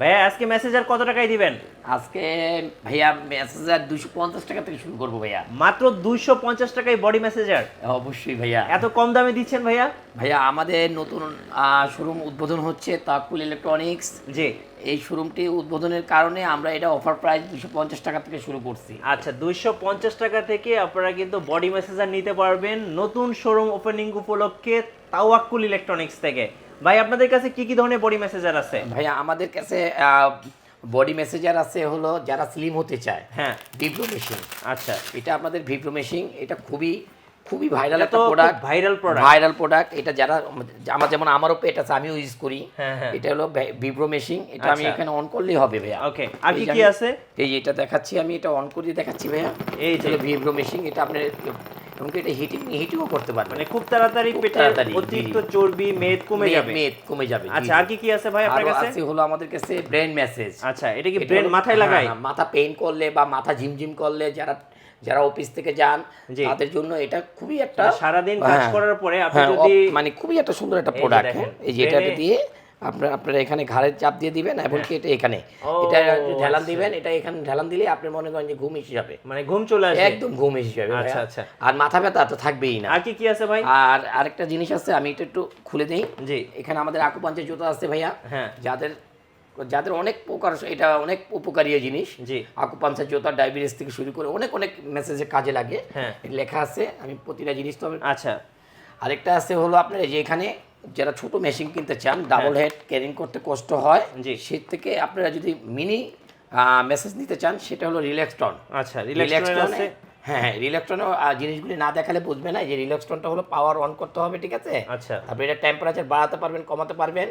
ভাইয়া আজকে মেসেজার কত টাকায় দিবেন? আজকে ভাইয়া মেসেজার দুশো পঞ্চাশ টাকা থেকে শুরু করব ভাইয়া। মাত্র দুইশো পঞ্চাশ টাকায় বডি মেসেজার অবশ্যই ভাইয়া। এত কম দামে দিচ্ছেন ভাইয়া? ভাইয়া আমাদের নতুন শোরুম উদ্বোধন হচ্ছে তাকুল ইলেকট্রনিক্স জি। এই শোরুমটি উদ্বোধনের কারণে আমরা এটা অফার প্রাইস দুশো পঞ্চাশ টাকা থেকে শুরু করছি। আচ্ছা দুইশো পঞ্চাশ টাকা থেকে আপনারা কিন্তু বডি মেসেজার নিতে পারবেন নতুন শোরুম ওপেনিং উপলক্ষে তাওয়াক্কুল ইলেকট্রনিক্স থেকে। ভাই আপনাদের কাছে কি কি ধরনের বডি মেসেজার আছে? ভাইয়া আমাদের কাছে বডি মেসেজার আছে হলো যারা স্লিম হতে চায়। হ্যাঁ। ভিপ্রো মেশিন আচ্ছা। এটা আপনাদের ভিপ্রো মেশিন এটা খুবই খুবই ভাইরাল একটা তো খুব প্রোডাক্ট ভাইরাল প্রোডাক্ট এটা যারা আমার যেমন আমারও পেট আছে আমিও ইউজ করি। হ্যাঁ, হ্যাঁ। এটা হলো ভিপ্রো মেশিন এটা আমি আচ্ছা। এখানে অন করলেই হবে ভাইয়া। ওকে আর কি কি আছে? এই এটা দেখাচ্ছি আমি এটা অন করে দেখাচ্ছি ভাইয়া। এই যে। ভিপ্রো মেশিন এটা আপনার এমনকি এটা হিটিং হিটিংও করতে পারবেন মানে খুব তাড়াতাড়ি পেটের অতিরিক্ত চর্বি মেদ কমে যাবে। মেদ কমে যাবে আচ্ছা আর কি কি আছে ভাই আপনার কাছে? আছে হলো আমাদের কাছে ব্রেন মেসেজ আচ্ছা এটা কি ব্রেন মাথায় লাগাই হ্যাঁ, মাথা পেইন করলে বা মাথা ঝিমঝিম করলে যারা যারা অফিস থেকে যান। তাদের জন্য এটা খুবই একটা মানে সারাদিন কাজ হ্যাঁ, করার পরে আপনি হ্যাঁ, যদি মানে খুবই একটা সুন্দর একটা প্রোডাক্ট এই যে এটা দিয়ে আপনার আপনারা এখানে ঘাড়ের চাপ দিয়ে দিবেন এবং কি এটা এখানে। এটা ঢেলান আচ্ছা। দিবেন এটা এখানে ঢেলান দিলে আপনি মনে করেন যে ঘুম এসে যাবে। মানে ঘুম চলে আসে একদম ঘুম এসে যাবে আচ্ছা, আচ্ছা। আর মাথা ব্যথা তো থাকবেই না। আর কি কি আছে ভাই? আর আরেকটা জিনিস আছে আমি এটা একটু খুলে দিই। জি। এখানে আমাদের আকুপাঞ্চের জুতা আছে ভাইয়া। হ্যাঁ। যাদের যাদের অনেক প্রকার এটা অনেক উপকারী জিনিস। জি। আকুপাঞ্চার জোতা ডায়াবেটিস থেকে শুরু করে অনেক অনেক মেসেজে কাজে লাগে। হ্যাঁ। লেখা আছে আমি প্রতিটা জিনিস তো আচ্ছা। আরেকটা আছে হলো আপনার যে এখানে যারা ছোট মেশিন কিনতে চান ডাবল হেড ক্যারিং করতে কষ্ট হয়। জি। সে থেকে আপনারা যদি মিনি মেসেজ নিতে চান সেটা হলো রিল্যাক্সটন আচ্ছা রিল্যাক্স আছে? হ্যাঁ হ্যাঁ রিল্যাক্সটনও জিনিসগুলি না দেখালে বুঝবে না যে রিল্যাক্সটনটা হলো পাওয়ার অন করতে হবে ঠিক আছে? আচ্ছা। আপনি এটা টেম্পারেচার বাড়াতে পারবেন কমাতে পারবেন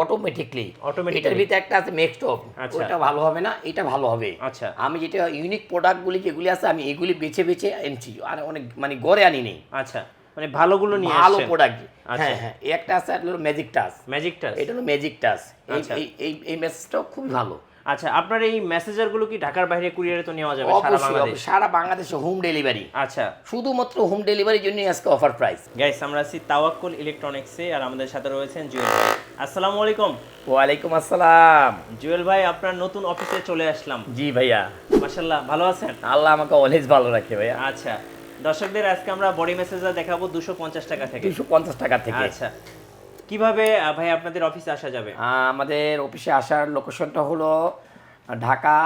অটোমেটিকলি? এটার ভিতরে একটা আছে মেক্সটপ আচ্ছা। ওটা ভালো হবে না এটা ভালো হবে। আচ্ছা। আমি যেটা ইউনিক প্রোডাক্টগুলি যেগুলি আছে আমি এগুলি বেছে বেছে এনেছি আর অনেক মানে গড়ে আনি নেই। আচ্ছা। মানে ভালোগুলো নিয়ে ভালো প্রোডাক্ট আচ্ছা। হ্যাঁ হ্যাঁ এই একটা আছে এটা হলো ম্যাজিক টাচ ম্যাজিক টাচ এটা হলো ম্যাজিক টাচ আচ্ছা। এই এই এই মেসেজটাও খুবই ভালো। আচ্ছা আপনার এই মেসেজারগুলো কি ঢাকার বাইরে কুরিয়ারে তো নেওয়া যাবে সারা বাংলাদেশ? সারা বাংলাদেশে হোম ডেলিভারি আচ্ছা। শুধুমাত্র হোম ডেলিভারির জন্যই আজকে অফার প্রাইস গাইস আমরা আছি তাওয়াক্কুল ইলেকট্রনিক্সে আর আমাদের সাথে রয়েছেন জুয়েল ভাই। আসসালামু আলাইকুম। ওয়ালাইকুম আসসালাম। জুয়েল ভাই আপনার নতুন অফিসে চলে আসলাম। জি ভাইয়া। মাশাল্লাহ ভালো আছেন? আল্লাহ আমাকে অলওয়েজ ভালো রাখে ভাইয়া। আচ্ছা। দর্শকদের আজকে আমরা বডি মেসেজার দেখাবো দুশো পঞ্চাশ টাকা থেকে। দুশো পঞ্চাশ টাকা থেকে। আচ্ছা। কীভাবে ভাই আপনাদের অফিসে আসা যাবে? আমাদের অফিসে আসার লোকেশনটা হলো ঢাকা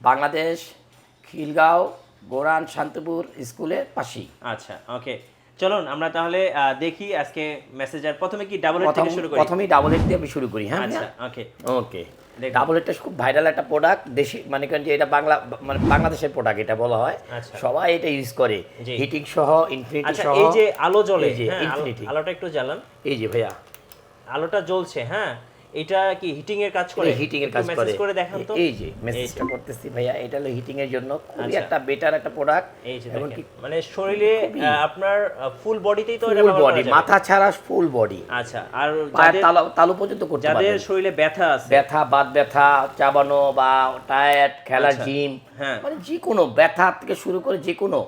বাংলাদেশ খিলগাঁও গোরান শান্তিপুর স্কুলের পাশেই। আচ্ছা ওকে চলুন আমরা তাহলে দেখি আজকে মেসেজার প্রথমে কি ডাবল হেড থেকে শুরু করি? প্রথমেই ডাবল হেড দিয়ে আমি শুরু করি হ্যাঁ আচ্ছা ওকে ওকে। ডাবল হেডটা খুব ভাইরাল একটা প্রোডাক্ট দেশি মানে কারণ যে এটা বাংলা মানে বাংলাদেশের প্রোডাক্ট এটা বলা হয়। আচ্ছা। সবাই এটা ইউজ করে। হিটিং সহ ইনফিনিটি আচ্ছা সহ। এই যে আলো জ্বলে এই যে ইনফিনিটি আলো- আলোটা একটু জ্বালান। এই যে ভাইয়া। আলোটা জ্বলছে হ্যাঁ। এটা কি হিটিং এর কাজ করে? হিটিং এর কাজ করে। করে দেখান তো। এই যে মেসেজটা করতেছি ভাইয়া এটা হলো হিটিং এর জন্য খুবই আচ্ছা। একটা বেটার একটা প্রোডাক্ট এই যে মানে শরীরে আপনার ফুল বডিতেই তো এটা ফুল বডি মাথা ছাড়া ফুল বডি আচ্ছা আর যাদের তালু পর্যন্ত করতে যাদের শরীরে ব্যথা আছে। ব্যথা বাত ব্যথা চাবানো বা টায়ার্ড আচ্ছা। জিম হ্যাঁ। মানে যে কোনো ব্যথা থেকে শুরু করে যে কোনো।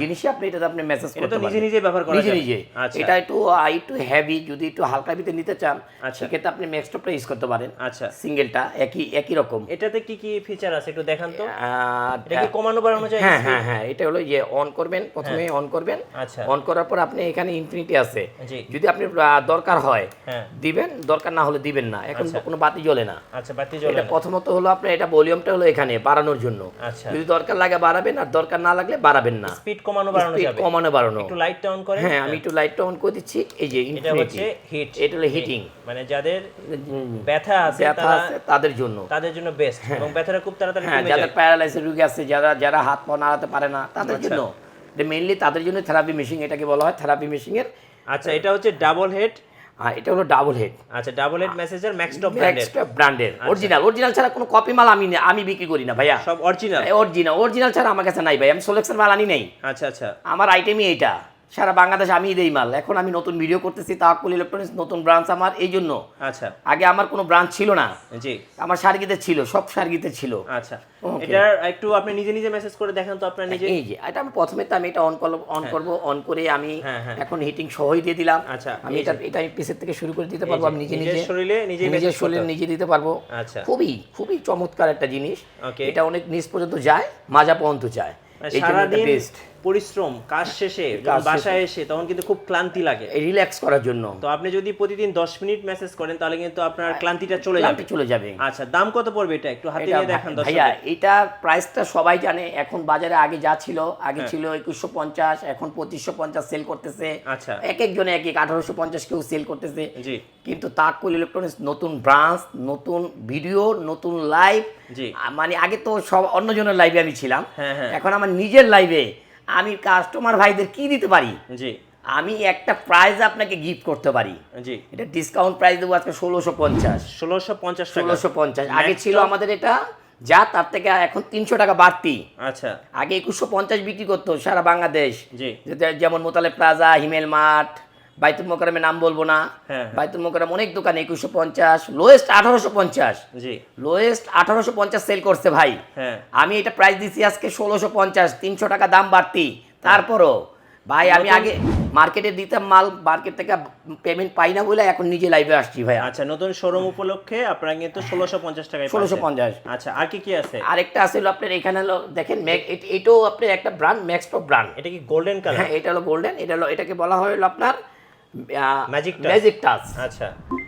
জিনিসই আপনি এটাতে আপনি মেসেজ করতে তো নিজে নিজে ব্যবহার করা নিজে নিজে। আচ্ছা। এটা একটু একটু হেভি যদি একটু হালকা ভিতরে নিতে চান আচ্ছা। সেক্ষেত্রে আপনি ম্যাক্সটপটা ইউজ করতে পারেন। আচ্ছা। সিঙ্গেলটা একই একই রকম। এটাতে কি কি ফিচার আছে একটু দেখান তো? এটা কি কমানো বাড়ানো যায়? হ্যাঁ হ্যাঁ হ্যাঁ এটা হলো যে অন করবেন প্রথমে অন করবেন। আচ্ছা। অন করার পর আপনি এখানে ইনফিনিটি আছে। যদি আপনি দরকার হয় হ্যাঁ। দিবেন দরকার না হলে দিবেন না। এখন আচ্ছা। কোনো বাতি জ্বলে না। আচ্ছা বাতি জ্বলে এটা প্রথমত হলো আপনার এটা ভলিউমটা হলো এখানে বাড়ানোর জন্য। আচ্ছা। যদি দরকার লাগে বাড়াবেন আর দরকার না লাগলে বাড়াবেন না। স্পিড কমানো বাড়ানো যাবে। কমানো বাড়ানো। একটু লাইটটা অন করেন। হ্যাঁ আমি একটু লাইটটা অন করে দিচ্ছি। এই যে এটা হচ্ছে হিট এটা হলো হিটিং মানে যাদের ব্যথা আছে তারা তাদের জন্য। তাদের জন্য বেস্ট এবং ব্যথাটা খুব তাড়াতাড়ি কমে যায়। যাদের প্যারালাইসিস রোগী আছে যারা যারা হাত পা নাড়াতে পারে না তাদের আচ্ছা। জন্য। মেইনলি তাদের জন্য থেরাপি মেশিন এটাকে বলা হয় থেরাপি মেশিনের আচ্ছা এটা হচ্ছে ডাবল হেড আর এটা হলো ডাবল হেড আচ্ছা double head massager max top ব্র্যান্ডের অরিজিনাল অরিজিনাল ছাড়া কোনো কপি মাল আমি নে- আমি বিক্রি করি না ভাইয়া। সব অরিজিনাল অরিজিনাল অরিজিনাল ছাড়া আমার কাছে নাই ভাই। আমি সিলেকশন মাল আনি নেই। আচ্ছা আচ্ছা। আমার আইটেমই এইটা। সারা বাংলাদেশ আমি দেই মাল। এখন আমি নতুন ভিডিও করতেছি তাওয়াক্কুল ইলেকট্রনিক্স নতুন ব্রাঞ্চ আমার এই জন্য। আচ্ছা। আগে আমার কোনো ব্রাঞ্চ ছিল না। জি। আমার সার্গিতে ছিল সব সার্গিতে ছিল। আচ্ছা। এটা একটু আপনি নিজে নিজে মেসেজ করে দেখেন তো আপনার নিজে। এই যে এটা আমি প্রথমে তো আমি এটা অন করব অন করব অন করে আমি হ্যাঁ, হ্যাঁ। এখন হিটিং সহই দিয়ে দিলাম। আচ্ছা, আমি এটা এটা আমি পিসের থেকে শুরু করে দিতে পারব আমি নিজে নিজের নিজে শরীরে message করতে শরীরে নিজে দিতে পারব। আচ্ছা। খুবই খুবই চমৎকার একটা জিনিস. এটা অনেক নিচ পর্যন্ত যায় মাজা পর্যন্ত যায়। জন্য সারাদিন বেস্ট পরিশ্রম কাজ শেষে। বাসায় এসে তখন কিন্তু খুব ক্লান্তি লাগে। রিল্যাক্স করার জন্য। তো আপনি যদি প্রতিদিন 10 মিনিট মেসেজ করেন তাহলে কিন্তু আপনার ক্লান্তিটা চলে যাবে। চলে যাবে। আচ্ছা দাম কত পড়বে এটা একটু হাতে নিয়ে দেখান ভাই- ভাইয়া এটা প্রাইসটা সবাই জানে। এখন বাজারে আগে যা ছিল আগে হ্যাঁ। ছিল একুশশো পঞ্চাশ এখন পঁচিশশো পঞ্চাশ সেল করতেছে। আচ্ছা। এক একজনে এক এক আঠারোশো পঞ্চাশ কেউ সেল করতেছে। জি। কিন্তু তাকুল ইলেকট্রনিক্স নতুন ব্রাঞ্চ নতুন ভিডিও নতুন লাইভ জি। মানে আগে তো সব অন্যজনের লাইভে আমি ছিলাম। হ্যাঁ, হ্যাঁ। এখন আমার নিজের লাইভে আমি কাস্টমার ভাইদের কি দিতে পারি? জি। আমি একটা প্রাইজ আপনাকে গিফট করতে পারি। জি। এটা ডিসকাউন্ট প্রাইস দেবো আজকে ষোলোশো পঞ্চাশ। ষোলোশো পঞ্চাশ ষোলোশো পঞ্চাশ। আগে ছিল আমাদের এটা যা তার থেকে এখন তিনশো টাকা বাড়তি। আচ্ছা। আগে একুশশো পঞ্চাশ বিক্রি করতো সারা বাংলাদেশ। জি। যেমন মোতালে প্লাজা হিমেল মাঠ বাইতুল মোকারমের নাম বলব না। হ্যাঁ, হ্যাঁ। বাইতুল মোকারম অনেক দোকান একুশশো পঞ্চাশ লোয়েস্ট আঠারোশো পঞ্চাশ। লোয়েস্ট আঠারোশো পঞ্চাশ সেল করছে ভাই। হ্যাঁ। আমি এটা প্রাইস দিচ্ছি আজকে ষোলোশো পঞ্চাশ তিনশো টাকা দাম বাড়তি। তারপরও ভাই আমি আগে মার্কেটে দিতাম মাল মার্কেট থেকে পেমেন্ট পাই না বলে এখন নিজে লাইভে আসছি ভাই আচ্ছা নতুন শোরুম উপলক্ষে আপনারা কিন্তু ষোলোশো পঞ্চাশ টাকা ষোলোশো পঞ্চাশ। আচ্ছা আর কি কি আছে? আরেকটা আছে হলো আপনার এখানে হলো দেখেন এটাও আপনার একটা ব্র্যান্ড ম্যাক্সটপ ব্র্যান্ড এটা কি গোল্ডেন কালার হ্যাঁ এটা হলো গোল্ডেন এটা হলো এটাকে বলা হয় হলো আপনার Touch। ম্যাজিক টাচ আচ্ছা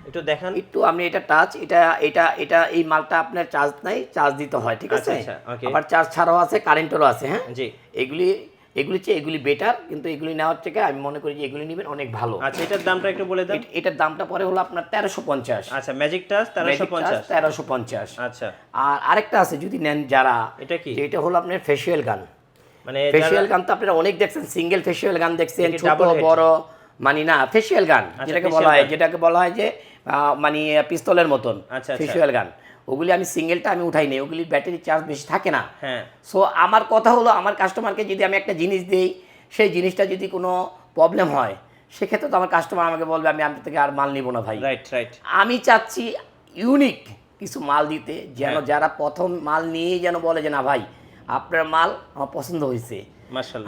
একটু দেখান। একটু আপনি এটা টাচ এটা এটা এটা এই মালটা আপনার চার্জ নাই চার্জ দিতে হয় ঠিক আছে? আচ্ছা, আচ্ছা, আবার চার্জ ছাড়াও আছে কারেন্টেরও আছে হ্যাঁ? জি। এগুলি এগুলি চেয়ে এগুলি বেটার কিন্তু এগুলি নেওয়ার থেকে আমি মনে করি যে এগুলি নেবেন অনেক ভালো। আচ্ছা এটার দামটা একটু বলে দেন। এটার দামটা পরে হলো আপনার তেরোশো পঞ্চাশ। আচ্ছা ম্যাজিক টাচ তেরোশো পঞ্চাশ। তেরোশো পঞ্চাশ। আচ্ছা। আর আরেকটা আছে যদি নেন যারা এটা কি? এটা হলো আপনার ফেসিয়াল গান মানে ফেসিয়াল গান তো আপনারা অনেক দেখছেন সিঙ্গেল ফেসিয়াল গান দেখছেন ছোট বড় মানে না ফেসিয়াল গান আচ্ছা, যেটাকে বলা হয় যেটাকে বলা হয় যে মানে পিস্তলের মতন আচ্ছা, আচ্ছা। ফেসিয়াল গান ওগুলি আমি সিঙ্গেলটা আমি উঠাই নেই ওগুলি ব্যাটারি চার্জ বেশি থাকে না। হ্যাঁ। সো আমার কথা হলো আমার কাস্টমারকে যদি আমি একটা জিনিস দিই সেই জিনিসটা যদি কোনো প্রবলেম হয় সেক্ষেত্রে তো আমার কাস্টমার আমাকে বলবে আমি আপনার থেকে আর মাল নিব না ভাই। রাইট রাইট আমি চাচ্ছি ইউনিক কিছু মাল দিতে যেন হ্যাঁ। যারা প্রথম মাল নিয়েই যেন বলে যে না ভাই আপনার মাল আমার পছন্দ হয়েছে।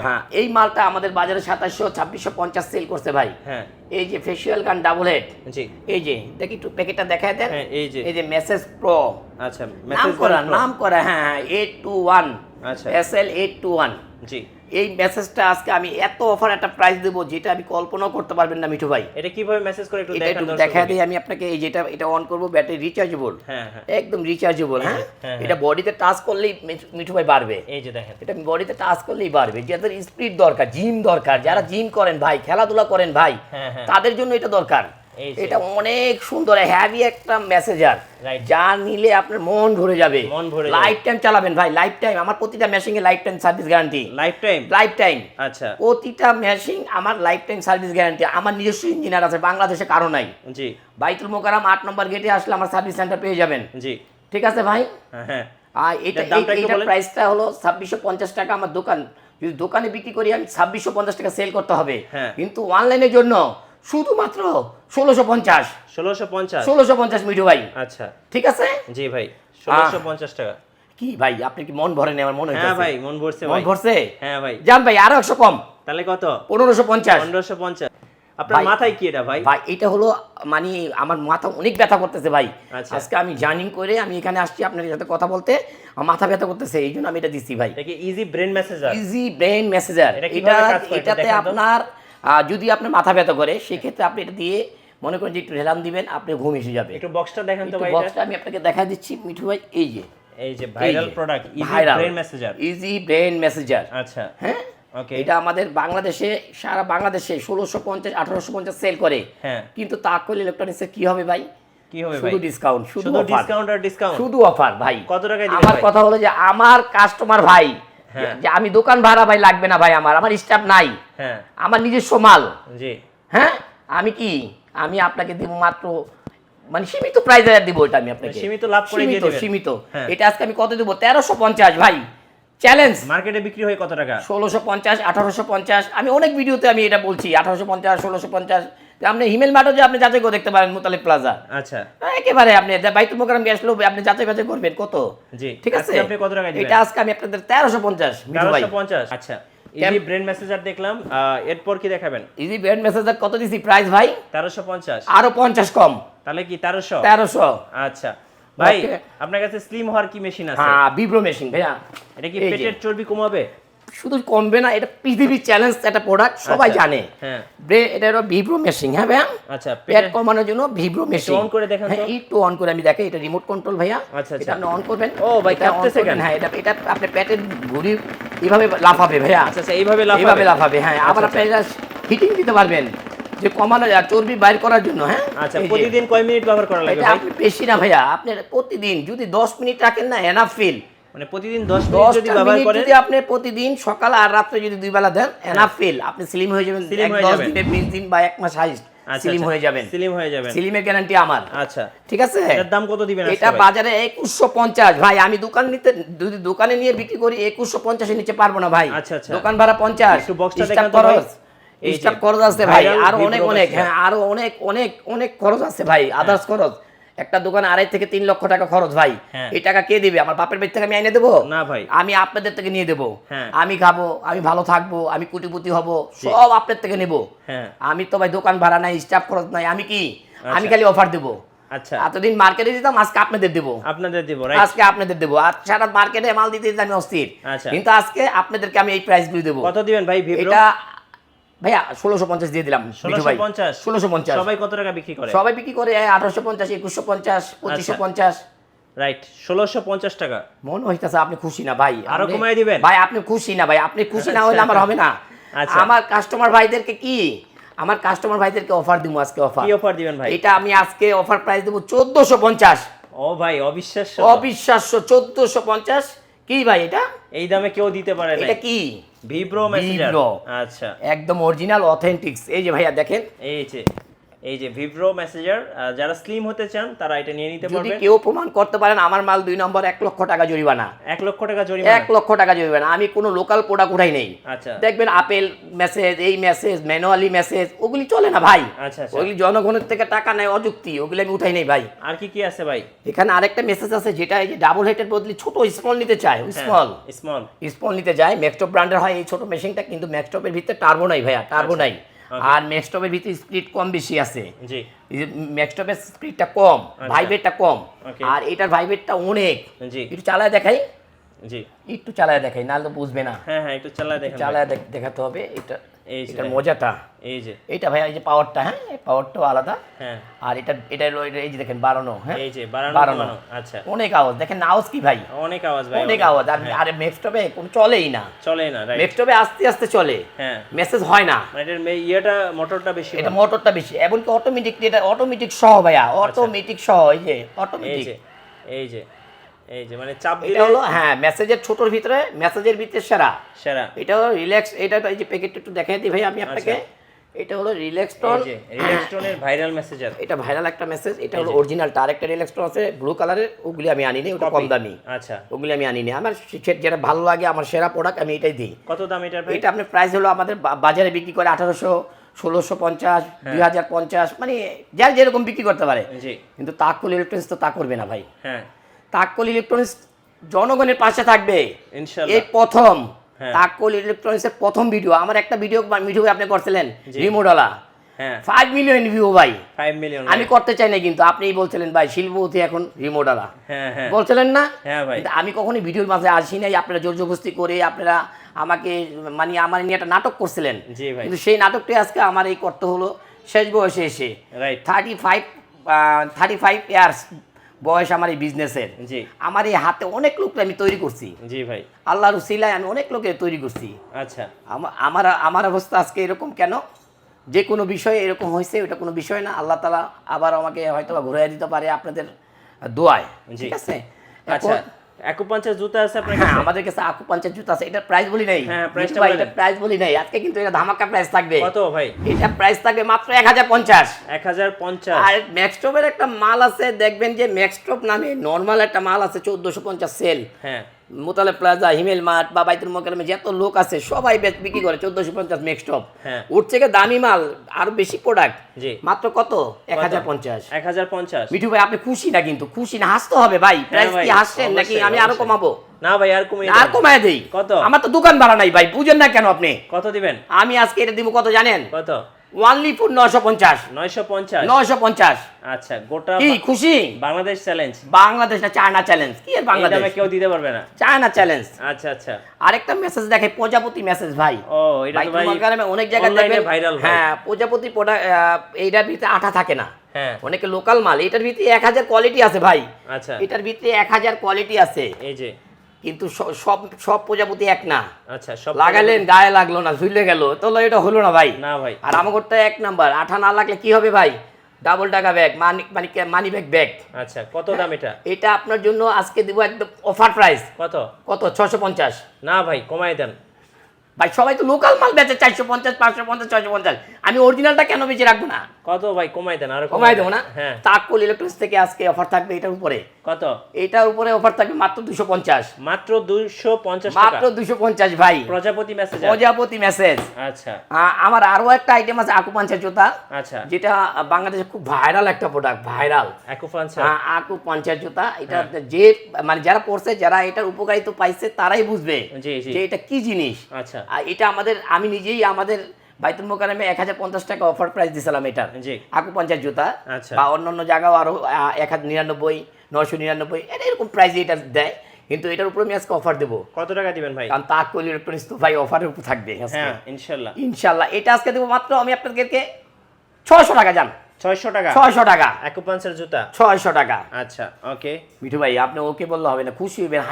হ্যাঁ এই মালটা আমাদের বাজারে সাতাশশো ছাব্বিশশো পঞ্চাশ সেল করছে ভাই। হ্যাঁ। এই যে ফেসিয়াল গান ডাবল হেড জি। এই যে দেখি একটু প্যাকেটটা দেখায় দেন। হ্যাঁ এই যে। এই যে মেসেজ প্রো আচ্ছা নাম করা নাম করা হ্যাঁ এইট টু ওয়ান আচ্ছা। S L eight two one জি। এই মেসেজটা আজকে আমি এত অফার একটা প্রাইস দেবো যেটা আমি কল্পনাও করতে পারবেন না মিঠু ভাই। এটা কীভাবে মেসেজ করে একটু দেখান দেখা দিই আমি আপনাকে এই যেটা এটা অন করব ব্যাটারি রিচার্জেবল হ্যাঁ হ্যাঁ। একদম রিচার্জেবল হ্যাঁ? হ্যাঁ, এটা বডিতে টাচ করলেই মিঠু- ভাই বাড়বে। এই যে দেখেন। এটা বডিতে টাচ করলেই বাড়বে। যাদের স্পিড দরকার জিম দরকার যারা জিম করেন ভাই খেলাধুলা করেন ভাই হ্যাঁ, হ্যাঁ। তাদের জন্য এটা দরকার। এটা অনেক সুন্দর হ্যাভি একটা মেসেজার যা নিলে আপনার মন ভরে যাবে। মন ভরে লাইফ টাইম চালাবেন ভাই লাইফ টাইম আমার প্রতিটা মেশিনে life time service guarantee life time life time আচ্ছা। প্রতিটা মেশিন আমার লাইফ টাইম সার্ভিস গ্যারান্টি আমার নিজস্ব ইঞ্জিনিয়ার আছে বাংলাদেশে কারও নাই। জি। বাইতুল মোকারাম আট নম্বর গেটে আসলে আমার সার্ভিস সেন্টার পেয়ে যাবেন। জি। ঠিক আছে ভাই? হ্যাঁ, হ্যাঁ। আর এটা এটার প্রাইসটা হলো ছাব্বিশশো পঞ্চাশ টাকা আমার দোকান। যদি দোকানে বিক্রি করি আমি ছাব্বিশশো পঞ্চাশ টাকা সেল করতে হবে। হ্যাঁ। কিন্তু অনলাইনের জন্য শুধুমাত্র ষোলোশো পঞ্চাশ। ষোলোশো পঞ্চাশ? ষোলোশো পঞ্চাশ মিঠু ভাই। আচ্ছা। ঠিক আছে? জি ভাই ষোলোশো পঞ্চাশ টাকা। কি ভাই আপনি কি মন ভরে আমার মনে হ্যাঁ ভাই মন ভরছে মন ভরছে? হ্যাঁ ভাই। যান ভাই আরও একশো কম। তাহলে কত? পনেরোশো পঞ্চাশ। পনেরোশো পঞ্চাশ। আপনার মাথায় কি এটা ভাই? ভাই এটা হলো মানে আমার মাথা অনেক ব্যথা করতেছে ভাই। আচ্ছা। আজকে আমি জার্নিং করে আমি এখানে আসছি আপনার সাথে কথা বলতে। আমার মাথা ব্যথা করতেছে এই জন্য আমি এটা দিচ্ছি ভাই। Easy brain massager easy brain massager এটা এটাতে আপনার যদি আপনার মাথা ব্যথা করে সেক্ষেত্রে আপনি এটা দিয়ে মনে করেন যে একটু ঢেলাম দিবেন আপনি ঘুম এসে যাবে। একটু বক্সটা দেখেন তো ভাই বক্সটা আমি আপনাকে দেখা দিচ্ছি মিঠু ভাই এই যে। এই যে viral product easy brain massager easy brain massager আচ্ছা। হ্যাঁ? ওকে এটা আমাদের বাংলাদেশে সারা বাংলাদেশে ষোলোশো পঞ্চাশ আঠারোশো পঞ্চাশ সেল করে। হ্যাঁ। কিন্তু তাকল ইলেকট্রনিক্সে কি হবে ভাই? কি হবে ভাই? শুধু ডিসকাউন্ট শুধু ডিসকাউন্ট আর ডিসকাউন্ট শুধু অফার ভাই। কত টাকায় আমার কথা হলো যে আমার কাস্টমার ভাই। যে আমি দোকান ভাড়া ভাই লাগবে না ভাই আমার আমার স্টাফ নাই। হ্যাঁ। আমার নিজস্ব মাল। হ্যাঁ? আমি কি? আমি আপনাকে দিব মাত্র মানে সীমিত প্রাইজ দিব এটা আমি আপনাকে। সীমিত লাভ করে সীমিত সীমিত। হ্যাঁ। এটা আজকে আমি কত দেবো? তেরোশো পঞ্চাশ ভাই। চ্যালেঞ্জ মার্কেটে বিক্রি হয় কত টাকা? ষোলোশো পঞ্চাশ আঠারোশো পঞ্চাশ। আমি অনেক ভিডিওতে আমি এটা বলছি আঠারোশো পঞ্চাশ ষোলোশো পঞ্চাশ। আপনি হিমেল মাঠও যে আপনি যাচাই করে দেখতে পারেন মুতালিব প্লাজা আচ্ছা। একেবারে আপনি বাইতুল মোকারম গ্যাস লোভ আপনি যাচাই বাছাই করবেন কত? জি ঠিক আছে? আপনি কত টাকা দিবেন? এটা আজকে আমি আপনাদের তেরোশো পঞ্চাশ তেরোশো পঞ্চাশ আচ্ছা। ইজি ব্রেন মেসেজার দেখলাম এরপর কি দেখাবেন? ইজি ব্যান্ড মেসেজার কত দিছি? প্রাইস ভাই? তেরোশো পঞ্চাশ। আরও পঞ্চাশ কম। তাহলে কি তেরোশো? তেরোশো। আচ্ছা। ভাই আপনার কাছে স্লিম হওয়ার কি মেশিন আছে? হ্যাঁ বিব্রো মেশিন ভাইয়া। এটা কি পেটের চর্বি কমাবে? শুধু কমবে না এটা পৃথিবীর চ্যালেঞ্জ একটা প্রোডাক্ট সবাই আচ্ছা, জানে। হ্যাঁ। ব্রে এটা হলো ভিব্রো মেশিন হ্যাঁ ভাইয়া? আচ্ছা পেট কমানোর জন্য ভিব্রো মেশিন অন করে দেখেন তো। হ্যাঁ একটু অন করে আমি দেখে এটা রিমোট কন্ট্রোল ভাইয়া। আচ্ছা, এটা আচ্ছা। আপনি অন করবেন। ও, ভাই, এটা করবেন, কেন? হ্যাঁ এটা এটা আপনি পেটের ঘুরি এইভাবে লাফাবে ভাইয়া। আচ্ছা আচ্ছা এইভাবে লাফাবে। এইভাবে লাফাবে হ্যাঁ আবার আচ্ছা, আপনি এটা হিটিং দিতে পারবেন। যে কমানো যায় চর্বি বাইর করার জন্য হ্যাঁ? আচ্ছা প্রতিদিন কয় মিনিট ব্যবহার করা ভাই? আপনি বেশি না ভাইয়া আপনি প্রতিদিন যদি দশ মিনিট রাখেন না এনাফ ফিল মানে প্রতিদিন দশ মিনিট যদি ব্যবহার করেন যদি আপনি প্রতিদিন সকাল আর রাত্রে যদি দুই বেলা দেন এনাফ ফিল আপনি স্লিম হয়ে যাবেন এক হয়ে যাবেন। দিনে বিশ দিন বা এক মাস হাইস্ট আচ্ছা স্লিম হয়ে যাবেন। স্লিম হয়ে যাবেন। স্লিমের গ্যারান্টি আমার। আচ্ছা। ঠিক আছে? এটার দাম কত দিবেন এটা বাজারে একুশশো পঞ্চাশ। ভাই আমি দোকান নিতে যদি দোকানে নিয়ে বিক্রি করি একুশশো পঞ্চাশের নিচে পারব না ভাই। আচ্ছা, আচ্ছা। দোকান ভাড়া পঞ্চাশ। একটু boxটা স্টাফ দেখান তো ভাই। স্টাফ খরচ আছে ভাই আরও অনেক অনেক হ্যাঁ আরও অনেক অনেক অনেক খরচ আছে ভাই আদার্স খরচ। একটা দোকানে আড়াই থেকে তিন লক্ষ টাকা খরচ ভাই। হ্যাঁ। এই টাকা কে দিবে? আমার বাপের বাড়ি থেকে আমি এনে দেবো? না ভাই। আমি আপনাদের থেকে নিয়ে দেবো। হ্যাঁ। আমি খাব আমি ভালো থাকব আমি কোটিপতি হব সব আপনার থেকে নেব। হ্যাঁ। আমি তো ভাই দোকান ভাড়া নাই স্টাফ খরচ নাই আমি কি? আমি আচ্ছা। খালি অফার দেবো। আচ্ছা। এতদিন মার্কেটে দিতাম আজকে আপনাদের দেবো। আপনাদের দিব আজকে আপনাদের দেবো। আর সারা মার্কেটে মাল দিতে আমি অস্থির। আচ্ছা। কিন্তু আজকে আপনাদেরকে আমি এই প্রাইসগুলো দেবো। কত দিবেন ভাই এটা ভাইয়া ষোলোশো পঞ্চাশ দিয়ে দিলাম মিঠু ভাই। ষোলোশো পঞ্চাশ? সবাই কত টাকা বিক্রি করে? সবাই বিক্রি করে আঠারোশো পঞ্চাশ একুশশো পঞ্চাশ পঁচিশশো আচ্ছা। পঞ্চাশ। রাইট ষোলোশো পঞ্চাশ টাকা। মনে হইতেছে আপনি খুশি না ভাই। আরও কমায় দিবেন? ভাই আপনি খুশি না ভাই আপনি খুশি না হলে আমার হবে না। আচ্ছা। আমার কাস্টমার ভাইদেরকে কি? আমার কাস্টমার ভাইদেরকে অফার দিব আজকে অফার কি অফার দিবেন ভাই? এটা আমি আজকে অফার প্রাইস দেবো চোদ্দশো পঞ্চাশ। ও ভাই অবিশ্বাস্য। অবিশ্বাস্য চোদ্দশো পঞ্চাশ। কি ভাই এটা? এই দামে কেউ দিতে পারে না এটা কি? ভিপ্রো মেসেঞ্জার আচ্ছা। একদম অরিজিনাল অথেন্টিক্স এই যে ভাইয়া দেখেন। এই যে। এই যে ভিভ্রো মেসেঞ্জার যারা স্লিম হতে চান তারা এটা নিয়ে নিতে যদি পারবেন। কেউ প্রমাণ করতে পারেন আমার মাল দুই নম্বর এক লক্ষ টাকা জরিমানা। এক লক্ষ টাকা জরিমানা। এক লক্ষ টাকা জরিমানা। আমি কোনো লোকাল প্রোডাক্ট উঠাই নেই। আচ্ছা। দেখবেন আপেল মেসেজ এই মেসেজ ম্যানুয়ালি মেসেজ ওগুলি চলে না ভাই। আচ্ছা আচ্ছা। ওগুলি জনগণের থেকে টাকা নেয় অযুক্তি ওগুলি আমি উঠাই নেই ভাই। আর কি কি আছে ভাই? এখানে আরেকটা মেসেজ আছে যেটা এই যে ডাবল হেডের বদলে ছোট স্মল নিতে চায় স্মল স্মল স্মল নিতে যায় ম্যাক্সটপ ব্র্যান্ডের হয় এই ছোট মেশিনটা কিন্তু ম্যাক্সটপের ভিতরে টার্বো নাই ভাইয়া টার্বো নাই। Okay. আর ম্যাক্সটপের ভিতরে স্পিড কম বেশি আছে। জি। ম্যাক্সটপের স্পিডটা কম ভাইবেটটা ভাইব্রেটটা কম। আর এটার ভাইবেটটা অনেক। জি। একটু চালায় দেখাই। জি। একটু চালায় দেখাই নাহলে তো বুঝবে না। হ্যাঁ হ্যাঁ একটু চালায় দেখাই চালায় দেখাতে হবে। এটা এটার মজাটা। এই যে। এইটা ভাইয়া এই যে পাওয়ারটা হ্যাঁ? পাওয়ারটাও আলাদা। হ্যাঁ। আর এটা এটা এই যে দেখেন বাড়ানো হ্যাঁ? এই যে বাড়ানো। আচ্ছা। অনেক আওয়াজ। দেখেন আওয়াজ কি ভাই? অনেক আওয়াজ ভাই অনেক আওয়াজ। আর আরে মেক্সটপে কোনো চলেই না। চলে না রাইট মেক্সটপে আস্তে আস্তে চলে। হ্যাঁ। মেসেজ হয় না। মানে এটার ইয়েটা মোটরটা বেশি এটা মোটরটা বেশি। এমনকি অটোমেটিক এটা অটোমেটিক সহ ভাইয়া। অটোমেটিক সহ এই যে অটোমেটিক এই যে। এই যে মানে চাপ এটা হলো হ্যাঁ মেসেজের ছোটর ভিতরে মেসেজের ভিতরে সেরা। সেরা। এটা হলো রিল্যাক্স এটা এই যে প্যাকেটটা একটু দেখাই দিই ভাই আমি আপনাকে। এটা হলো রিল্যাক্স রিল্যাক্সটনের ভাইরাল মেসেজার এটা ভাইরাল একটা মেসেজ এটা হলো অরিজিনালটা আরেকটা রিল্যাক্স টোন আছে ব্লু কালারের ওগুলি আমি আনিনি ওটা কম দামি আচ্ছা। ওগুলি আমি আনিনি। আমার যেটা ভালো লাগে আমার সেরা প্রোডাক্ট আমি এটাই দিই। কত দাম ভাই? এটা আপনার প্রাইস হলো আমাদের বাজারে বিক্রি করে আঠারোশো ষোলোশো পঞ্চাশ হ্যাঁ। দুই হাজার পঞ্চাশ মানে যার যেরকম বিক্রি করতে পারে। কিন্তু তাকুল ইলেকট্রনিক্স তো তা করবে না ভাই। হ্যাঁ। তাকুল ইলেকট্রনিক্স জনগণের পাশে থাকবে। এই প্রথম হ্যাঁ। তাকুল ইলেকট্রনিক্সের প্রথম ভিডিও আমার একটা ভিডিও ভিডিও আপনি করছিলেন। রিমোডালা ফাইভ মিলিয়ন ভিউ ভাই। 5 মিলিয়ন আমি করতে চাই না কিন্তু আপনিই বলছিলেন ভাই শিল্পপতি এখন রিমোডালা হ্যাঁ হ্যাঁ। বলছিলেন না? আমি কখনোই ভিডিওর মাঝে আসি নাই আপনারা জোর জবস্তি করে আপনারা আমাকে মানে আমার নিয়ে একটা নাটক করছিলেন। কিন্তু সেই নাটকটি আজকে আমার এই করতে হলো শেষ বয়সে এসে। Thirty five thirty five years বয়স আমার এই বিজনেসের জি। আমার এই হাতে অনেক লোককে আমি তৈরি করছি। জি ভাই। আল্লাহর উসিলায় আমি অনেক লোকের তৈরি করছি। আচ্ছা। আমা- আমার আমার অবস্থা আজকে এরকম কেন? যে কোনো বিষয়ে এরকম হয়েছে ওটা কোনো বিষয় না। আল্লাহ তালা আবার আমাকে হয়তো বা ঘুরাই দিতে পারে আপনাদের দোয়ায়। ঠিক আছে? আচ্ছা। অ্যাকুপাঞ্চার জুতা আছে আপনার হ্যাঁ আমাদের কাছে অ্যাকুপাঞ্চার জুতা আছে এটা প্রাইস বলি নাই। হ্যাঁ, প্রাইসটা ভাই, এটা প্রাইস বলি নাই। আজকে কিন্তু এটা ধামাকা প্রাইস থাকবে। কত ভাই? এটা প্রাইস থাকবে মাত্র এক হাজার পঞ্চাশ। এক হাজার পঞ্চাশ। আর ম্যাক্সটপের একটা মাল আছে দেখবেন যে ম্যাক্সটপ নামে নর্মাল একটা মাল আছে চোদ্দশো পঞ্চাশ সেল হ্যাঁ। মোতালে প্লাজা হিমেল মাঠ বা বাইতুল মোকারমে যত লোক আছে সবাই বিক্রি করে চোদ্দশো পঞ্চাশ মেক্সটপ হ্যাঁ। ওর থেকে দামি মাল আরও বেশি প্রোডাক্ট জি। মাত্র কত? এক হাজার পঞ্চাশ। এক হাজার পঞ্চাশ। মিঠু ভাই আপনি খুশি না কিন্তু? খুশি না হাসতে হবে ভাই। প্রাইস ভাই, কি হাসছেন নাকি? আমি আরও কমাবো। না ভাই আর কমিয়ে আর কমায় দেই। কত? আমার তো দোকান ভাড়া নাই ভাই বুঝেন না কেন আপনি? কত দিবেন? আমি আজকে এটা দিব কত জানেন? কত? ওয়ানলি নশো পঞ্চাশ। নয়শো পঞ্চাশ? নশো পঞ্চাশ। আচ্ছা গোটা কি খুশি? বাংলাদেশ চ্যালেঞ্জ বাংলাদেশ না চায়না চ্যালেঞ্জ কি এর বাংলাদেশ? কেউ দিতে পারবে না। চায়না চ্যালেঞ্জ আচ্ছা আচ্ছা। আরেকটা মেসেজ দেখে প্রজাপতি মেসেজ ভাই। ও এটা তো ভাই অনেক জায়গায় দেখবেন ভাইরাল হ্যাঁ। প্রজাপতি প্রোডাক্ট এইটার ভিতরে আঠা থাকে না। হ্যাঁ। অনেকে লোকাল মাল এটার ভিতরে এক হাজার কোয়ালিটি আছে ভাই। আচ্ছা। এটার ভিতরে এক হাজার কোয়ালিটি আছে। এই যে। কিন্তু সব সব প্রজাপতি এক না। আচ্ছা সব লাগালেন গায়ে লাগল না ঝুলে গেল। তাহলে এটা হলো না ভাই। না ভাই। আর আমারটা এক নাম্বার। আঠা না লাগলে কি হবে ভাই? ডাবল টাকা bag money money money bag bag আচ্ছা কত দাম এটা? এটা আপনার জন্য আজকে দিব একদম অফার প্রাইস কত? কত? ছশো পঞ্চাশ। না ভাই কমাই দেন। ভাই সবাই তো লোকাল মাল বেচে চারশো পঞ্চাশ পাঁচশো পঞ্চাশ ছয়শো পঞ্চাশ। আমি অরিজিনালটা কেন বেঁচে রাখব না? কত ভাই কমাই দেন আর কমাই দেবো না? হ্যাঁ। তাকল ইলেকট্রনিক্স থেকে আজকে অফার থাকবে এটার উপরে। কত? এটার উপরে অফার থাকবে মাত্র দুশো পঞ্চাশ। মাত্র দুইশো পঞ্চাশ মাত্র দুশো পঞ্চাশ ভাই। প্রজাপতি মেসেজ প্রজাপতি মেসেজ আচ্ছা। আমার আরও একটা আইটেম আছে আকুপাঞ্চার জুতা। আচ্ছা। যেটা বাংলাদেশে খুব ভাইরাল একটা প্রোডাক্ট ভাইরাল অ্যাকুপাঞ্চার আকু পঞ্চাশ জুতা। এটা হ্যাঁ। যে মানে যারা পড়ছে যারা এটার উপকারিতা পাইছে তারাই বুঝবে। যে এটা কি জিনিস। আচ্ছা। আর এটা আমাদের আমি নিজেই আমাদের বাইতুল মোকারমে এক হাজার পঞ্চাশ টাকা অফার প্রাইস দিয়েছিলাম এটার। আকু পঞ্চাশ জুতা আচ্ছা। বা অন্য অন্য জায়গাও আরও এক হাজার নিরানব্বই নশো নিরানব্বই এরকম প্রাইসে এটা দেয়। কিন্তু এটার উপরে আমি আজকে অফার দেবো। কত টাকা দিবেন ভাই? কারণ তাকুল ইলেকট্রনিক্স তো ভাই অফারের উপর থাকবে হ্যাঁ ইনশাল্লাহ। ইনশাল্লাহ। এটা আজকে দেবো মাত্র আমি আপনাদেরকে ছয়শো টাকা যান ছয়শো টাকা? ছয়শো টাকা। অ্যাকুপাঞ্চার জুতা? ছয়শো টাকা। আচ্ছা ওকে। মিঠু ভাই আপনি ওকে বললে হবে না খুশি হবেন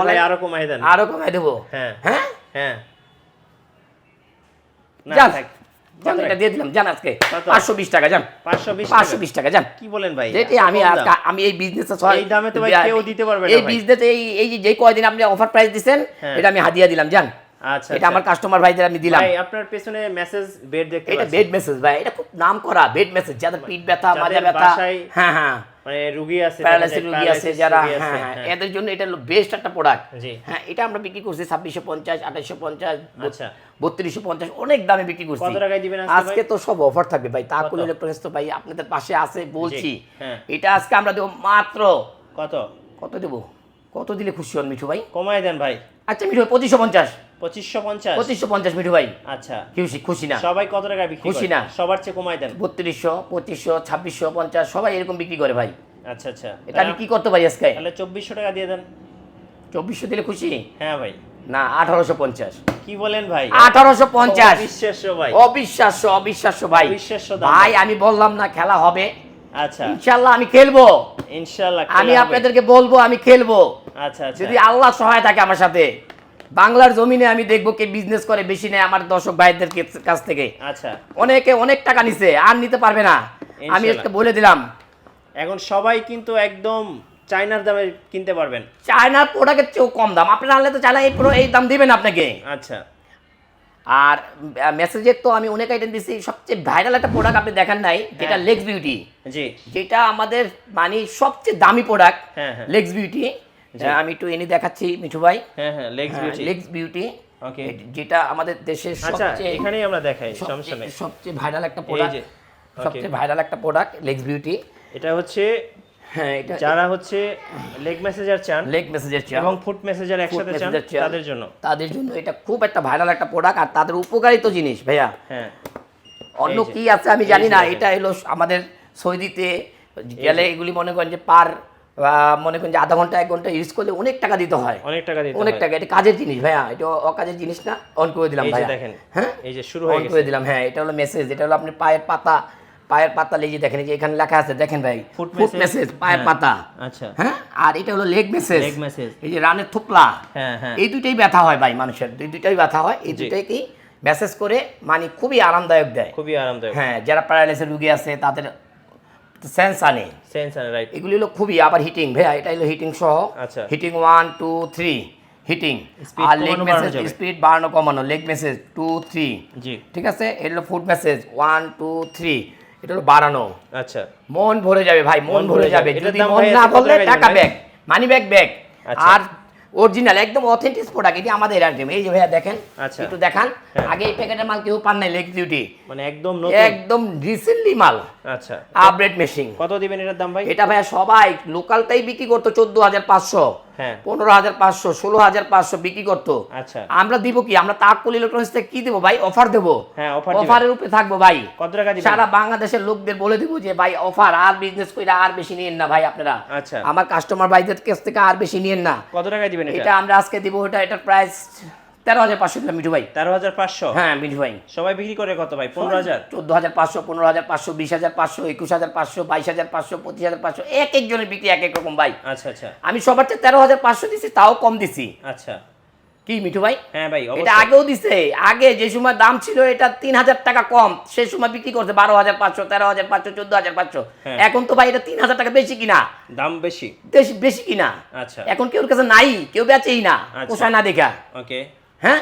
বলেন আরও কমাই দেন। আরও কমাই দেবো। হ্যাঁ। হ্যাঁ? হ্যাঁ। না যান থাক। যান, এটা দিয়ে দিলাম যান আজকে? পাঁচশো বিশ টাকা যান পাঁচশো বিশ টাকা? যান কি বলেন ভাই? যেটি আমি? আমি এই বিজনেস এই দামে তো ভাই কেউ দিতে পারবে না এই বিজনেস এই এই যে- কয়দিন আপনি অফার প্রাইস দিচ্ছেন। এটা আমি হাদিয়া দিলাম জান। আচ্ছা এটা আমার কাস্টমার ভাইদের আমি দিলাম। ভাই আপনার পেছনে মেসেজ বেড দেখতে এটা বেড মেসেজ ভাই এটা খুব নাম করা বেড মেসেজ যাদের পিঠ ব্যথা মাজা ব্যথা। হ্যাঁ হ্যাঁ। মানে রুগী আছে প্যারালাইসিস রোগী আছে যারা হ্যাঁ হ্যাঁ। হ্যাঁ। এদের জন্য এটা হলো বেস্ট একটা প্রোডাক্ট হ্যাঁ এটা আমরা বিক্রি করছি ছাব্বিশশো পঞ্চাশ আঠাশশো পঞ্চাশ আচ্ছা। বত্রিশশো পঞ্চাশ অনেক দামে বিক্রি করছি। কত টাকায় দিবেন আজকে তো সব অফার থাকবে ভাই তাকুল? ইলেকট্রনিক্স তো ভাই আপনাদের পাশে আছে বলছি। হ্যাঁ। এটা আজকে আমরা দেবো মাত্র কত? কত দেবো? কত দিলে খুশি হন মিঠু ভাই? কমাই দেন ভাই। আচ্ছা মিঠু ভাই পঁচিশশো পঞ্চাশ। পঁচিশশো পঞ্চাশ। পঁচিশশো পঞ্চাশ মিঠু ভাই। আচ্ছা। খুশি খুশি না। সবাই কত টাকা বিক্রি খুশি না। সবার চেয়ে কমাই দেন। বত্রিশশো পঁচিশশো ছাব্বিশশো পঞ্চাশ সবাই এরকম বিক্রি করে ভাই। আচ্ছা আচ্ছা। এটা আমি কি করতে পারি আজকে? তাহলে চব্বিশশো টাকা দিয়ে দেন। চব্বিশশো দিলে খুশি? হ্যাঁ ভাই। না আঠারোশো পঞ্চাশ। কি বলেন ভাই? আঠারোশো পঞ্চাশ। বিশ্বাস্য ভাই। অবিশ্বাস্য অবিশ্বাস্য ভাই। অবিশ্বাস্য ভাই আমি বললাম না খেলা হবে। আচ্ছা। ইনশাল্লাহ আমি খেলব। ইনশাআল্লাহ আমি। আপনাদেরকে বলব আমি খেলব। আচ্ছা। যদি আল্লাহ সহায় থাকে আমার সাথে। বাংলার জমিনে আমি দেখব কে বিজনেস করে বেশি নেয় আমার দর্শক ভাইদের কাছ থেকে। আচ্ছা। অনেকে অনেক টাকা নিছে আর নিতে পারবে না। আমি। একটা বলে দিলাম। এখন সবাই কিন্তু একদম চাইনার দামে কিনতে পারবেন। চায়নার প্রোডাক্টের চেয়েও কম দাম। আপনি আনলে তো চায়না এই পুরো এই দাম দিবেন আপনাকে। আচ্ছা। আর মেসেজের তো আমি অনেক আইটেম দিচ্ছি সবচেয়ে ভাইরাল একটা প্রোডাক্ট আপনি দেখেন নাই যেটা হ্যাঁ। লেগস বিউটি জি। যেটা আমাদের মানে সবচেয়ে দামি প্রোডাক্ট হ্যাঁ, হ্যাঁ। লেগস বিউটি আমি একটু এনে দেখাচ্ছি মিঠু ভাই। হ্যাঁ হ্যাঁ legs beauty legs beauty okay যেটা আমাদের দেশের আচ্ছা সবচেয়ে এখানেই আমরা দেখাই সমস্যা সবচেয়ে- নেই। সবচেয়ে ভাইরাল একটা প্রোডাক্ট সবচেয়ে ভাইরাল একটা প্রোডাক্ট লেগস বিউটি এটা হচ্ছে হ্যাঁ এটা যারা হচ্ছে লেগ মেসেজের চান লেগ মেসেজের এবং ফুট মেসেজের একসাথে চান তাদের জন্য। তাদের জন্য এটা খুব একটা ভাইরাল একটা প্রোডাক্ট আর তাদের উপকারিত জিনিস ভাইয়া। হ্যাঁ। অন্য কি আছে আমি জানি না এটা হলো আমাদের সৌদিতে গেলে এগুলি মনে করেন যে পার মনে করেন যে আধা ঘণ্টা এক ঘণ্টা ইউজ করলে অনেক টাকা দিতে হয়। অনেক টাকা দিতে অনেক টাকা এটা কাজের জিনিস ভাইয়া এটা অকাজের জিনিস না অন করে দিলাম ভাইয়া। দেখেন হ্যাঁ? এই যে শুরু হয়ে করে দিলাম হ্যাঁ এটা হলো মেসেজ এটা হলো আপনি পায়ের পাতা পায়ের পাতা লেগে দেখেন যে এখানে লেখা আছে দেখেন ভাই ফুট মেসেজ পায়ের হ্যাঁ। পাতা। আচ্ছা। হ্যাঁ? আর এটা হলো লেগ মেসেজ লেগ মেসেজ এই যে রানের থুপলা। হ্যাঁ হ্যাঁ। এই দুইটাই ব্যথা হয় ভাই মানুষের দুই দুইটাই ব্যথা হয় এই। দুইটাই মেসেজ করে মানে খুবই আরামদায়ক দেয়। খুবই আরামদায়ক। হ্যাঁ যারা প্যারালাইসিস রুগী আছে তাদের সেন্স আনে। সেন্সার রাইট এগুলি হলো খুবই আবার হিটিং ভাইয়া এটা হলো হিটিং সহ। আচ্ছা। Heating one two three heating আর লেগ মেসেজ স্পিড বাড়ানো কমানো লেগ মেসেজ টু থ্রি জি। ঠিক আছে? এটা হলো foot massage one two three এটা হলো বাড়ানো। আচ্ছা। মন ভরে যাবে ভাই মন ভরে যাবে। যদি মন না ভরলে টাকা ব্যাগ মানি ব্যাগ ব্যাগ আচ্ছা। আর অরিজিনাল একদম অথেন্টিক প্রোডাক্ট এটি আমাদের আইটেম এই যে ভাইয়া দেখেন আচ্ছা। একটু দেখান। হ্যাঁ। আগে এই প্যাকেটের মাল কেউ পান নাই লেগ ডিউটি মানে একদম নতুন। একদম রিসেন্টলি মাল। আচ্ছা। আপডেট মেশিন কত দিবেন এটার দাম ভাই? এটা ভাইয়া সবাই লোকাল তাই বিক্রি করতো চোদ্দ হাজার পাঁচশো। পনেরো হাজার পাঁচশো ষোলো হাজার পাঁচশো বিক্রি করতো। আচ্ছা। আমরা দিব কি? আমরা তাকুল ইলেকট্রনিক্স থেকে কি দেবো ভাই? অফার দেবো। হ্যাঁ অফারের উপরে থাকব ভাই। কত টাকা সারা বাংলাদেশের লোকদের বলে দিব যে ভাই অফার আর বিজনেস করে আর বেশি নিয়েন না ভাই আপনারা। আচ্ছা। আমার কাস্টমার ভাইদের কাছ থেকে আর বেশি নিয়েন না। কত টাকা দিবেন এটা? এটা আমরা আজকে দিব এটা এটার প্রাইস তেরো হাজার পাঁচশো দিলাম মিঠু ভাই। তেরো হাজার পাঁচশো? হ্যাঁ মিঠু ভাই। সবাই বিক্রি করে কত ভাই? পনেরো হাজার? চোদ্দ হাজার পাঁচশো পনেরো হাজার পাঁচশো বিশ হাজার পাঁচশো একুশ হাজার পাঁচশো বাইশ হাজার পাঁচশো পঁচিশ হাজার পাঁচশো এক একজনের বিক্রি এক এক রকম ভাই। আচ্ছা আচ্ছা। আমি সবার চেয়ে তেরো হাজার পাঁচশো দিছি তাও কম দিছি। আচ্ছা। কি মিঠু ভাই? হ্যাঁ ভাই এটা আগেও দিছে। আগে যে সময় দাম ছিল এটা তিন হাজার টাকা কম। সে সময় বিক্রি করছে বারো হাজার পাঁচশো তেরো হাজার পাঁচশো চোদ্দ হাজার পাঁচশো। হ্যাঁ। এখন তো ভাই এটা তিন হাজার টাকা বেশি কিনা? দাম বেশি। বেশি বেশি কিনা? আচ্ছা। এখন কেউ কাছে নাই কেউ বেচেই না। আচ্ছা। পোষায় না দেখা। ওকে। হ্যাঁ?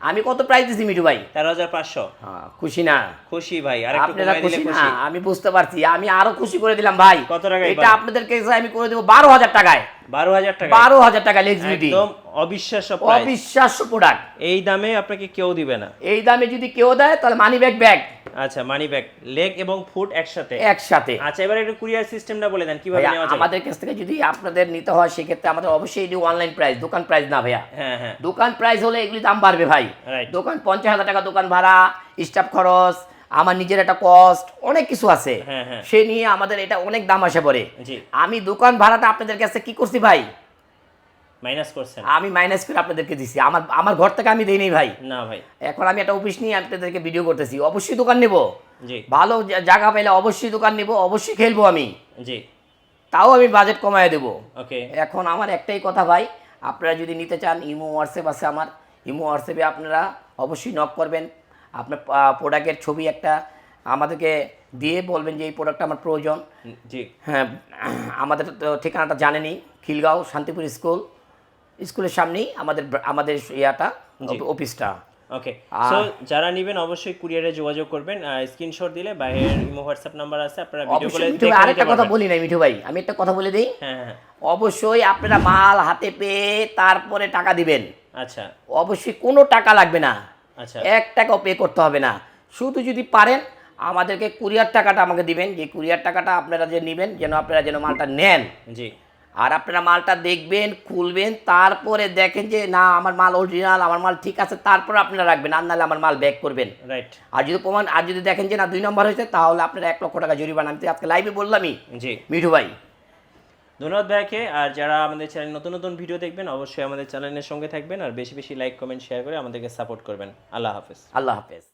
আমি কত প্রাইস দিছি মিঠু ভাই? তেরো হাজার পাঁচশো। হ্যাঁ, খুশি না। খুশি ভাই আর আপনারা কমাই দিলে খুশি না? আমি বুঝতে পারছি আমি আরও খুশি করে দিলাম ভাই। কত টাকা এটা? আপনাদের কাছে আমি করে দেবো বারো হাজার টাকায়। বারো হাজার টাকা বারো হাজার টাকা লেক্সবিলিটি একদম অবিশ্বাস্য অবিশ্বাস্য প্রোডাক্ট এই দামে আপনাকে কেউ দিবে না। এই দামে যদি কেউ দেয় তাহলে মানি ব্যাগ ব্যাগ আচ্ছা মানি ব্যাগ লেগ এবং ফুট একসাথে? একসাথে। আচ্ছা এবার একটু কুরিয়ার সিস্টেমটা বলে দেন কীভাবে নেওয়া যাবে? আমাদের কাছ থেকে যদি আপনাদের নিতে হয় সেক্ষেত্রে আমাদের অবশ্যই এটি অনলাইন প্রাইস দোকান প্রাইস না ভাইয়া। হ্যাঁ হ্যাঁ। দোকান প্রাইস হলে এগুলি দাম বাড়বে ভাই। দোকান পঞ্চাশ হাজার টাকা দোকান ভাড়া স্টাফ খরচ আমার নিজের একটা কস্ট অনেক কিছু আছে। হ্যাঁ, হ্যাঁ। সে নিয়ে আমাদের এটা অনেক দাম আসে পড়ে। আমি দোকান ভাড়াটা আপনাদের কাছে কি করছি ভাই? মাইনাস করছেন? আমি মাইনাস করে আপনাদেরকে দিছি। আমার আমার ঘর থেকে আমি দেই নাই ভাই। না ভাই। এখন আমি একটা অফিস নিয়ে আপনাদেরকে ভিডিও করতেছি। অবশ্যই দোকান নেব। জি। ভালো জায়গা পাইলে অবশ্যই দোকান নেব অবশ্যই খেলব আমি। জি। তাও আমি বাজেট কমায় দেবো। ওকে। এখন আমার একটাই কথা ভাই আপনারা যদি নিতে চান ইমো হোয়াটসঅ্যাপ আছে আমার। ইমো হোয়াটসঅ্যাপে আপনারা অবশ্যই নক করবেন। আপনার প্রোডাক্টের ছবি একটা আমাদেরকে দিয়ে বলবেন যে এই প্রোডাক্টটা আমার প্রয়োজন। জি। হ্যাঁ আমাদের তো ঠিকানাটা জানেনি। খিলগাঁও শান্তিপুর স্কুল। স্কুলের সামনেই আমাদের আমাদের ইয়াটা অফিসটা। ওকে সো যারা নেবেন অবশ্যই কুরিয়ারে যোগাযোগ করবেন। স্ক্রিনশট দিলে বাইরের ইমো হোয়াটসঅ্যাপ নাম্বার আছে আপনারা ভিডিও কলে মিঠু আরেকটা কথা বলি নাই মিঠু ভাই আমি একটা কথা বলে দিই। হ্যাঁ হ্যাঁ অবশ্যই আপনারা মাল হাতে পেয়ে তারপরে টাকা দিবেন। আচ্ছা। অবশ্যই কোনো টাকা লাগবে না। আচ্ছা। এক টাকাও পে করতে হবে না। শুধু যদি পারেন আমাদেরকে কুরিয়ার টাকাটা আমাকে দিবেন। যে কুরিয়ার টাকাটা আপনারা যে নেবেন যেন আপনারা যেন মালটা নেন। জি। আর আপনারা মালটা দেখবেন খুলবেন তারপরে দেখেন যে না আমার মাল অরিজিনাল আমার মাল ঠিক আছে। তারপরে আপনারা রাখবেন আর নাহলে আমার মাল ব্যাক করবেন। রাইট আর যদি প্রমাণ আর যদি দেখেন যে না দুই নম্বর হয়েছে তাহলে আপনারা এক লক্ষ টাকা জরিমানা আমি আজকে লাইভে বললামই। জি। মিঠু ভাই। ধন্যবাদ ভাইকে। আর যারা আমাদের চ্যানেল নতুন নতুন ভিডিও দেখবেন অবশ্যই আমাদের চ্যানেলের সঙ্গে থাকবেন। আর বেশি বেশি লাইক কমেন্ট শেয়ার করে আমাদেরকে সাপোর্ট করবেন। আল্লাহ হাফেজ। আল্লাহ হাফেজ।